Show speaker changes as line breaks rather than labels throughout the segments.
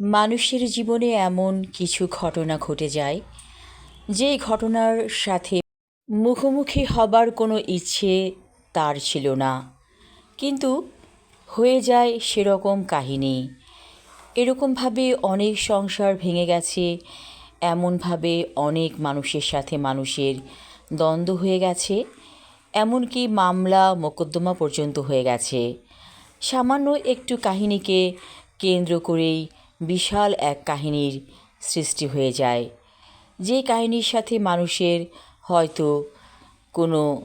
মানুষের জীবনে এমন কিছু ঘটনা ঘটে যায় যে ঘটনার সাথে মুখোমুখি হবার কোনো ইচ্ছে তার ছিল না। কিন্তু হয়ে যায় সেরকম কাহিনী। এরকমভাবে অনেক সংসার ভেঙে গেছে, এমনভাবে অনেক মানুষের সাথে মানুষের দ্বন্দ্ব হয়ে গেছে, এমনকি মামলা মোকদ্দমা পর্যন্ত হয়ে গেছে। সামান্য একটু কাহিনীকে কেন্দ্র করেই বিশাল এক কাহিনীর সৃষ্টি হয়ে যায়। যে কাহিনীর সাথে মানুষের হয়তো কোনো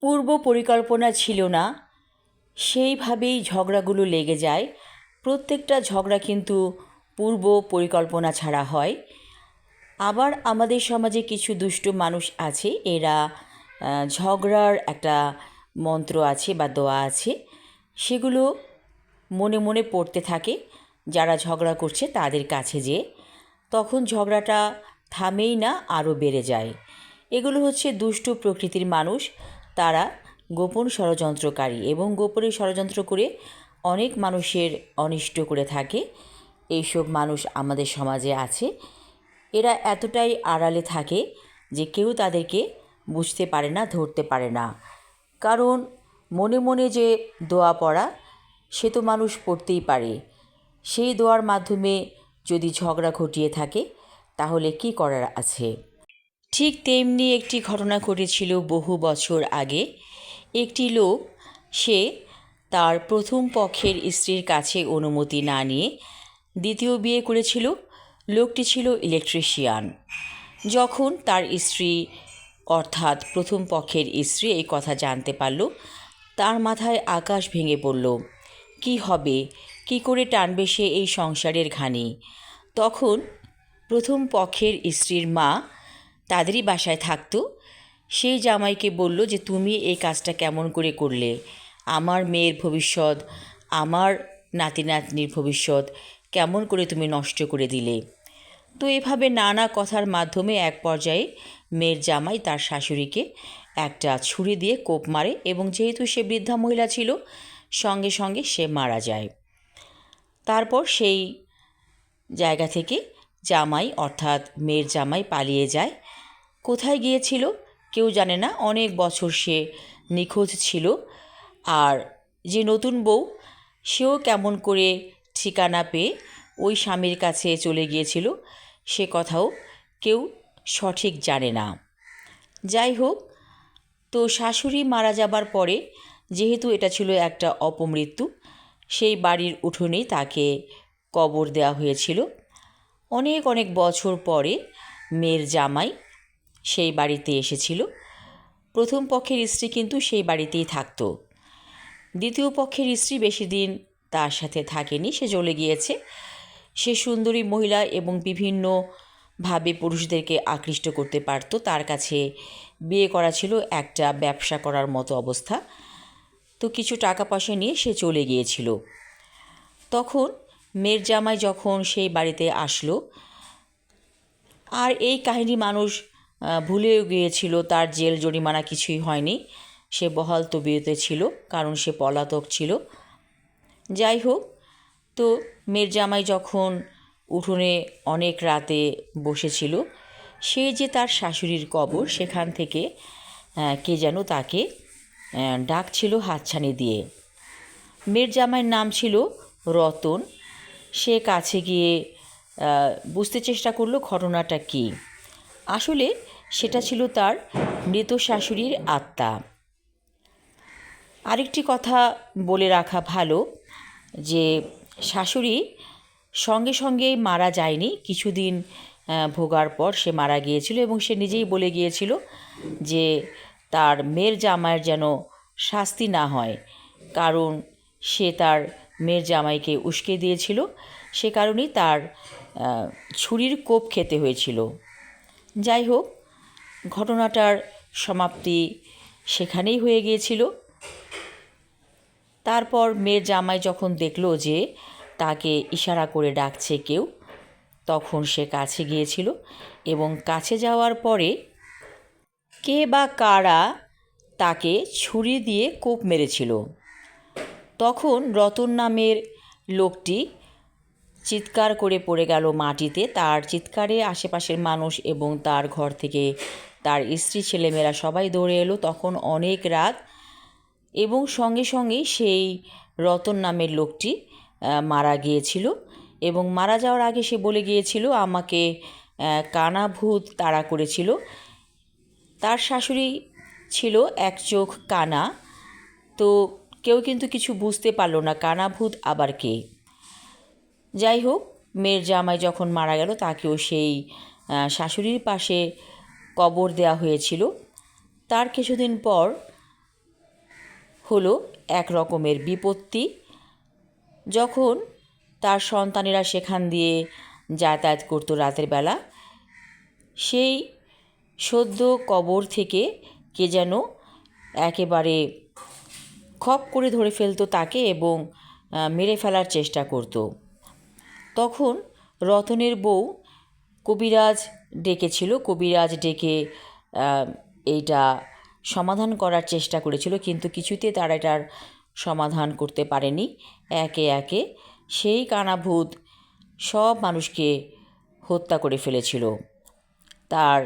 পূর্ব পরিকল্পনা ছিল না, সেইভাবেই ঝগড়াগুলো লেগে যায়। প্রত্যেকটা ঝগড়া কিন্তু পূর্ব পরিকল্পনা ছাড়া হয়। আবার আমাদের সমাজে কিছু দুষ্ট মানুষ আছে, এরা ঝগড়ার একটা মন্ত্র আছে বা দোয়া আছে, সেগুলো মনে মনে পড়তে থাকে। যারা ঝগড়া করছে তাদের কাছে যে, তখন ঝগড়াটা থামেই না, আরও বেড়ে যায়। এগুলো হচ্ছে দুষ্টু প্রকৃতির মানুষ। তারা গোপন ষড়যন্ত্রকারী এবং গোপনে ষড়যন্ত্র করে অনেক মানুষের অনিষ্ট করে থাকে। এইসব মানুষ আমাদের সমাজে আছে। এরা এতটাই আড়ালে থাকে যে কেউ তাদেরকে বুঝতে পারে না, ধরতে পারে না। কারণ মনে মনে যে দোয়া পড়া, সে তো মানুষ পড়তেই পারে। সেই দোয়ার মাধ্যমে যদি ঝগড়া ঘটিয়ে থাকে, তাহলে কি করার আছে? ঠিক তেমনি একটি ঘটনা ঘটেছিল বহু বছর আগে। একটি লোক, সে তার প্রথম পক্ষের স্ত্রীর কাছে অনুমতি না নিয়ে দ্বিতীয় বিয়ে করেছিল। লোকটি ছিল ইলেকট্রিশিয়ান। যখন তার স্ত্রী, অর্থাৎ প্রথম পক্ষের স্ত্রী এই কথা জানতে পারল, তার মাথায় আকাশ ভেঙে পড়ল। কি হবে? কি করে টানবে সে এই সংসারের ঘানি? তখন প্রথম পক্ষের স্ত্রীর মা তাদেরই বাসায় থাকতো। সেই জামাইকে বলল যে, তুমি এই কাজটা কেমন করে করলে? আমার মেয়ের ভবিষ্যৎ, আমার নাতি নাতনির ভবিষ্যৎ কেমন করে তুমি নষ্ট করে দিলে? তো এভাবে নানা কথার মাধ্যমে এক পর্যায়ে মেয়ের জামাই তার শাশুড়িকে একটা ছুরি দিয়ে কোপ মারে এবং যেহেতু সে বৃদ্ধা মহিলা ছিল, সঙ্গে সঙ্গে সে মারা যায়। তারপর সেই জায়গা থেকে জামাই, অর্থাৎ মেয়ের জামাই পালিয়ে যায়। কোথায় গিয়েছিল কেউ জানে না, অনেক বছর সে নিখোঁজ ছিল। আর যে নতুন বউ, সেও কেমন করে ঠিকানা পেয়ে ওই স্বামীর কাছে চলে গিয়েছিল, সে কথাও কেউ সঠিক জানে না। যাই হোক, তো শাশুড়ি মারা যাবার পরে যেহেতু এটা ছিল একটা অপমৃত্যু সেই বাড়ির উঠোনেই তাকে কবর দেওয়া হয়েছিল। অনেক অনেক বছর পরে মেয়ের জামাই সেই বাড়িতে এসেছিল। প্রথম পক্ষের স্ত্রী কিন্তু সেই বাড়িতেই থাকতো। দ্বিতীয় পক্ষের স্ত্রী বেশি দিন তার সাথে থাকেনি, সে চলে গিয়েছে। সে সুন্দরী মহিলা এবং বিভিন্নভাবে পুরুষদেরকে আকৃষ্ট করতে পারত। তার কাছে বিয়ে করা ছিল একটা ব্যবসা করার মতো অবস্থা। তো কিছু টাকা পয়সা নিয়ে সে চলে গিয়েছিল। তখন মেয়ের জামাই যখন সেই বাড়িতে আসলো, আর এই কাহিনী মানুষ ভুলেও গিয়েছিল, তার জেল জরিমানা কিছুই হয়নি। সে বহাল তবিয়তে ছিল, কারণ সে পলাতক ছিল। যাই হোক, তো মেয়ের জামাই যখন উঠোনে অনেক রাতে বসেছিল, সে যে তার শাশুড়ির কবর, সেখান থেকে কে যেন তাকে ডাকছিল হাতছানি দিয়ে। মেয়ের জামাইয়ের নাম ছিল রতন। সে কাছে গিয়ে বুঝতে চেষ্টা করল ঘটনাটা কী। আসলে সেটা ছিল তার মৃত শাশুড়ির আত্মা। আরেকটি কথা বলে রাখা ভালো যে, শাশুড়ি সঙ্গে সঙ্গেই মারা যায়নি। কিছুদিন ভোগার পর সে মারা গিয়েছিল এবং সে নিজেই বলে গিয়েছিল যে তার মেয়ের জামাইয়ের যেন শাস্তি না হয়। কারণ সে তার মেয়ের জামাইকে উস্কে দিয়েছিল। সে কারণেই তার ছুরির কোপ খেতে হয়েছিল। যাই হোক, ঘটনাটার সমাপ্তি সেখানেই হয়ে গিয়েছিল। তারপর মেয়ের জামাই যখন দেখল যে তাকে ইশারা করে ডাকছে কেউ, তখন সে কাছে গিয়েছিল এবং কাছে যাওয়ার পরে কে বা কারা তাকে ছুরি দিয়ে কোপ মেরেছিল। তখন রতন নামের লোকটি চিৎকার করে পড়ে গেল মাটিতে। তার চিৎকারে আশেপাশের মানুষ এবং তার ঘর থেকে তার স্ত্রী, ছেলেমেয়েরা সবাই দৌড়ে এলো। তখন অনেক রাত এবং সঙ্গে সঙ্গেই সেই রতন নামের লোকটি মারা গিয়েছিল এবং মারা যাওয়ার আগে সে বলে গিয়েছিল, আমাকে কানাভূত কানা তাড়া করেছিল। তার শাশুড়ি ছিল এক চোখ কানা। তো কেউ কিন্তু কিছু বুঝতে পারল না, কানা ভূত আবার কে? যাই হোক, মেয়ের জামাই যখন মারা গেল, তাকেও সেই শাশুড়ির পাশে কবর দেওয়া হয়েছিল। তার কিছুদিন পর হলো এক রকমের বিপত্তি। যখন তার সন্তানেরা সেখান দিয়ে যাতায়াত করতো রাতের বেলা, সেই সদ্য কবর থেকে কে যেন একেবারে খপ করে ধরে ফেলতো তাকে এবং মেরে ফেলার চেষ্টা করতো। তখন রতনের বউ কবিরাজ ডেকেছিল, কবিরাজ ডেকে এইটা সমাধান করার চেষ্টা করেছিল, কিন্তু কিছুতে তারা এটার সমাধান করতে পারেনি। একে একে সেই কানাভূত সব মানুষকে হত্যা করে ফেলেছিল। তার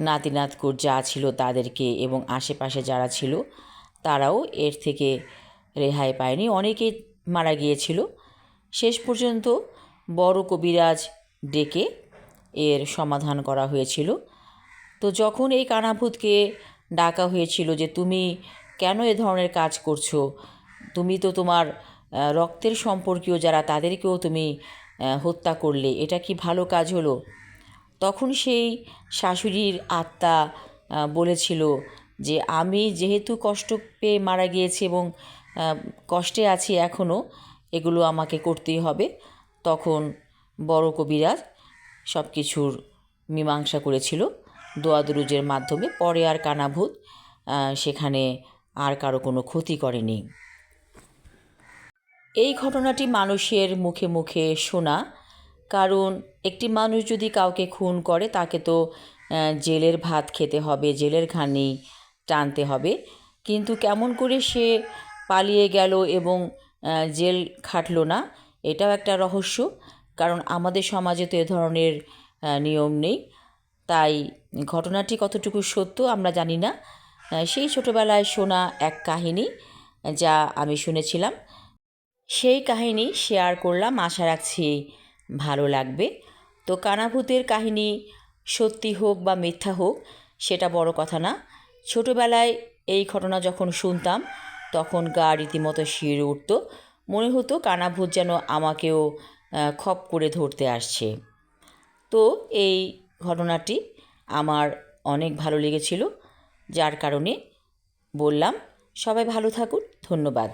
নাতি নাতকুর যা ছিল তাদেরকে এবং আশেপাশে যারা ছিল, তারাও এর থেকে রেহাই পায়নি। অনেকেই মারা গিয়েছিল। শেষ পর্যন্ত বড় কবিরাজ ডেকে এর সমাধান করা হয়েছিল। তো যখন এই কানাভূতকে ডাকা হয়েছিল যে, তুমি কেন এ ধরনের কাজ করছ? তুমি তো তোমার রক্তের সম্পর্কীয় যারা, তাদেরকেও তুমি হত্যা করলে। এটা কি ভালো কাজ হলো? তখন সেই শাশুড়ির আত্মা বলেছিল যে আমি যেহেতু কষ্ট পেয়ে মারা গিয়েছি এবং কষ্টে আছি এখনও এগুলো আমাকে করতেই হবে। তখন বড় কবিরাজ সব কিছুর মীমাংসা করেছিল দোয়াদরুজের মাধ্যমে। পরে আর কানাভূত সেখানে আর কারও কোনো ক্ষতি করেনি। এই ঘটনাটি মানুষের মুখে মুখে শোনা কারণ একটি মানুষ যদি কাউকে খুন করে, তাকে তো জেলের ভাত খেতে হবে, জেলের ঘানি টানতে হবে। কিন্তু কেমন করে সে পালিয়ে গেল এবং জেল খাটলো না, এটাও একটা রহস্য। কারণ আমাদের সমাজে তো এ ধরনের নিয়ম নেই। তাই ঘটনাটি কতটুকু সত্য আমরা জানি না। সেই ছোটোবেলায় শোনা এক কাহিনী, যা আমি শুনেছিলাম। সেই কাহিনী শেয়ার করলাম, আশা রাখছি ভালো লাগবে। তো কানাভূতের কাহিনী সত্যি হোক বা মিথ্যা হোক, সেটা বড় কথা না। ছোটোবেলায় এই ঘটনা যখন শুনতাম, তখন গা রীতিমতো শিউরে উঠত। মনে হতো কানাভূত যেন আমাকেও খপ করে ধরতে আসছে। তো এই ঘটনাটি আমার অনেক ভালো লেগেছিল। যার কারণে বললাম, সবাই ভালো থাকুন, ধন্যবাদ।